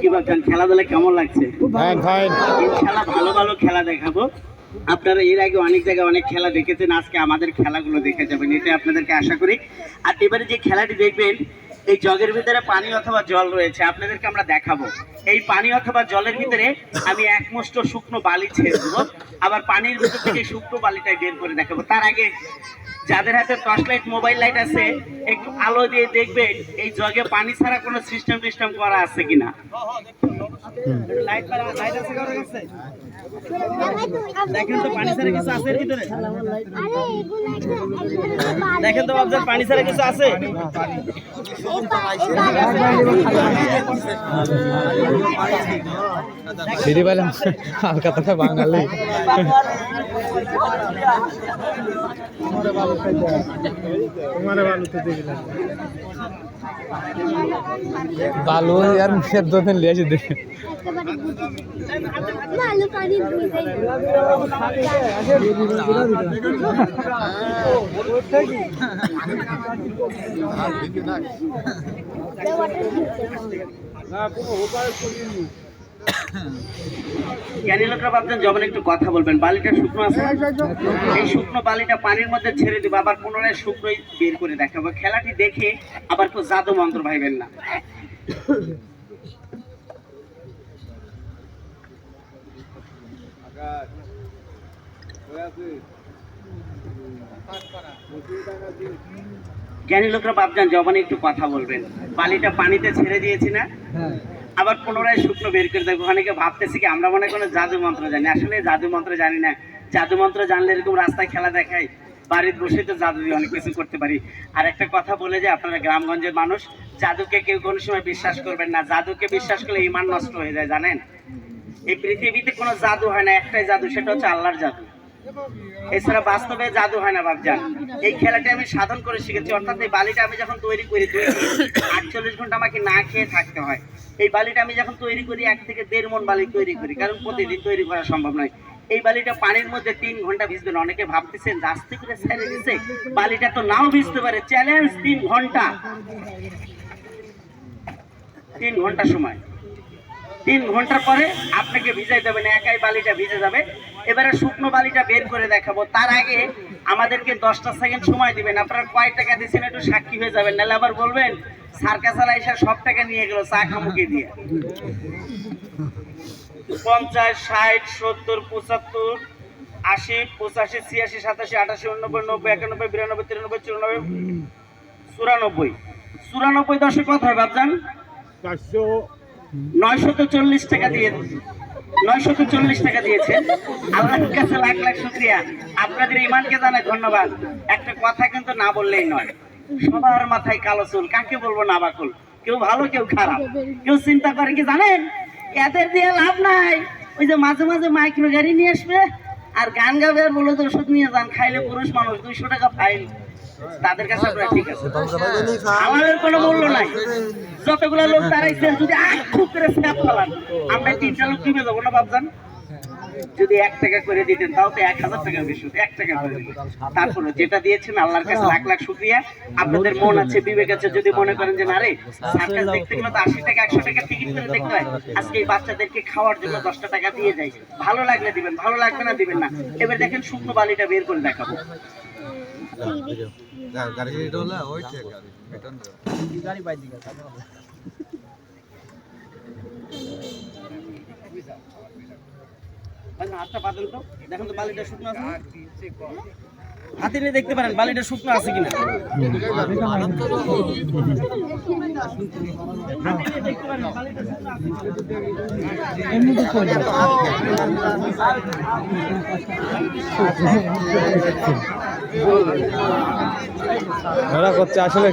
কি ভাবছেন খেলাধুলা কেমন লাগছে? ফাইন ফাইন ভালো ভালো খেলা দেখাবো। আপনারা এর আগে অনেক জায়গায় অনেক খেলা দেখেছেন আজকে আমাদের খেলাগুলো দেখে যাবেন এটা আপনাদেরকে আশা করি। আর এবারে যে খেলাটি দেখবেন এই জগের ভিতরে পানি অথবা জল রয়েছে আপনাদেরকে আমরা দেখাবো। এই পানি অথবা জলের ভিতরে আমি এক মুষ্ট শুকনো বালি ছেড়ে দেবো আবার পানির ভিতর থেকে শুকনো বালিটাই বের করে দেখাবো। তার আগে যাদের হাতে টর্চ লাইট মোবাইল লাইট আছে একটু আলো দিয়ে দেখবেন এই জগে পানি ছাড়া কোনো সিস্টেম টিস্টেম করা আছে কিনা। লাইট লাইট আছে দেখেন তো পানি ছাড়া কিছু আছে এর ভিতরে? দেখেন তো বাবজান পানি ছাড়া কিছু আছে? সিঁড়ি পাইলাম কলকাতা বাঙালি। বালু আর মুখের দোকান লিয়েছি দেখে। ভালো পানি জ্ঞানী লোকরা ভাবছেন যখন একটু কথা বলবেন। বালিটা শুকনো আছে। এই শুকনো বালিটা পানির মধ্যে ছেড়ে দিব, আবার পুনরায় শুকনোই বের করে দেখাবো। খেলাটি দেখে আবার কেউ জাদু মন্ত্র ভাইবেন না। জ্ঞানী লোকরা ভাবছেন যখন একটু কথা বলবেন। বালিটা পানিতে ছেড়ে দিয়েছি না? আবার পুনরায় শুকনো বের করে দেবো। অনেকে ভাবতেছি কি আমরা মনে হয় কোনো জাদু মন্ত্র জানি। আসলে জাদু মন্ত্র জানি না। জাদু মন্ত্র জানলে এরকম রাস্তায় খেলা দেখায়। বাড়িতে বসে তো জাদু দিয়ে অনেক কিছু করতে পারি। আর একটা কথা বলে যে আপনারা গ্রামগঞ্জের মানুষ জাদুকে কেউ কোনো সময় বিশ্বাস করবেন না। জাদুকে বিশ্বাস করলে ইমান নষ্ট হয়ে যায় জানেন? এই পৃথিবীতে কোনো জাদু হয় না, একটাই জাদু, সেটা হচ্ছে আল্লাহর জাদু। এছাড়া বাস্তবে জাদু হয় না বাবজান এই খেলাটা আমি সাধন করে শিখেছি, অর্থাৎ এই বালিটা আমি যখন তৈরি করি আটচল্লিশ ঘণ্টা আমাকে না খেয়ে থাকতে হয়। এই বালিটা আমি যখন তৈরি করি, এক থেকে দেড় মন বালি তৈরি করি, কারণ প্রতিদিন তৈরি করা সম্ভব নয়। এই বালিটা পানির মধ্যে তিন ঘণ্টা ভিজবে না, অনেকে ভাবতেছেন আস্তে করে ছেড়ে দিচ্ছে বালিটা তো নাও ভিজতে পারে। চ্যালেঞ্জ তিন ঘণ্টা। তিন ঘণ্টা সময়। তিন ঘণ্টার পরে আপনাকে ভিজাই দেবে না, একাই বালিটা ভিজে যাবে। এবারে শুকনো বালিটা বের করে দেখাবো। তার আগে আমাদেরকে দশটা সেকেন্ড সময় দিবেন। আপনারা কয় টাকা দিচ্ছেন একটু সাক্ষী হয়ে যাবেন। নাহলে আবার বলবেন সার্কাসালা এসে সব টাকা নিয়ে গেল, চা খামুকে দিয়ে? পঞ্চাশ, ষাট, সত্তর, পঁচাত্তর, আশি, পঁচাশি, ছিয়াশি, সাতাশি, আটাশি, উননব্বই, নব্বই, একানব্বই, বিরানব্বই, তিরানব্বই, চুরানব্বই চুরানব্বই। চুরানব্বই দশে কত হয় বাবজান নয়শত চল্লিশ টাকা দিয়ে নয়শত চল্লিশ টাকা দিয়েছেন আল্লাহর কাছে লাখ লাখ আপনাদের ইমানকে জানাই ধন্যবাদ। একটা কথা কিন্তু না বললেই নয়। সবার মাথায় কালো চুল। কাকে বলব না বাকুল? কেউ ভালো, কেউ খারাপ। কেউ চিন্তা করে কি জানেন? এদের দিয়ে লাভ নাই। ওই যে মাঝে মাঝে মাইক্রো গাড়ি নিয়ে আসবে আর গান গাবে আর বলে তো ওষুধ নিয়ে যান, খাইলে পুরুষ মানুষ, দুইশো টাকা ফাইন। তাদের কাছে আপনারা ঠিক আছে আমাদের কোনো মূল্য নাই। যতগুলো লোক দাঁড়াইছেন যদি আখ খুব করে স্যাপ ফেলান আমরা তিনটা লোক ডুবে যাব? না ভাবজান যদি এক টাকা করে দিতেন তাও তো এক হাজার টাকা বেশি এক টাকা তারপরে যেটা দিয়েছেন আল্লাহর কাছে লাখ লাখ শুক্রিয়া আপনাদের মন আছে বিবেক আছে যদি মনে করেন যে না রে সার্কাস দেখতে গেলে তো আশি টাকা একশো টাকা টিকিট করে দেখতে হয় আজকে এই বাচ্চাদেরকে খাওয়ার জন্য দশটা টাকা দিয়ে যাই ভালো লাগলে দিবেন ভালো লাগবে না দিবেন না এবার দেখেন শুকনো বালিটা বের করে দেখাবো গাড়ি ওই গাড়ি হাতটা পাতেন তো। দেখেন তো বালিটা শুকনো আছে হাতে নিয়ে দেখতে পারেন বালিটা শুকনো আছে কিনা। ওরা করছে আসলে।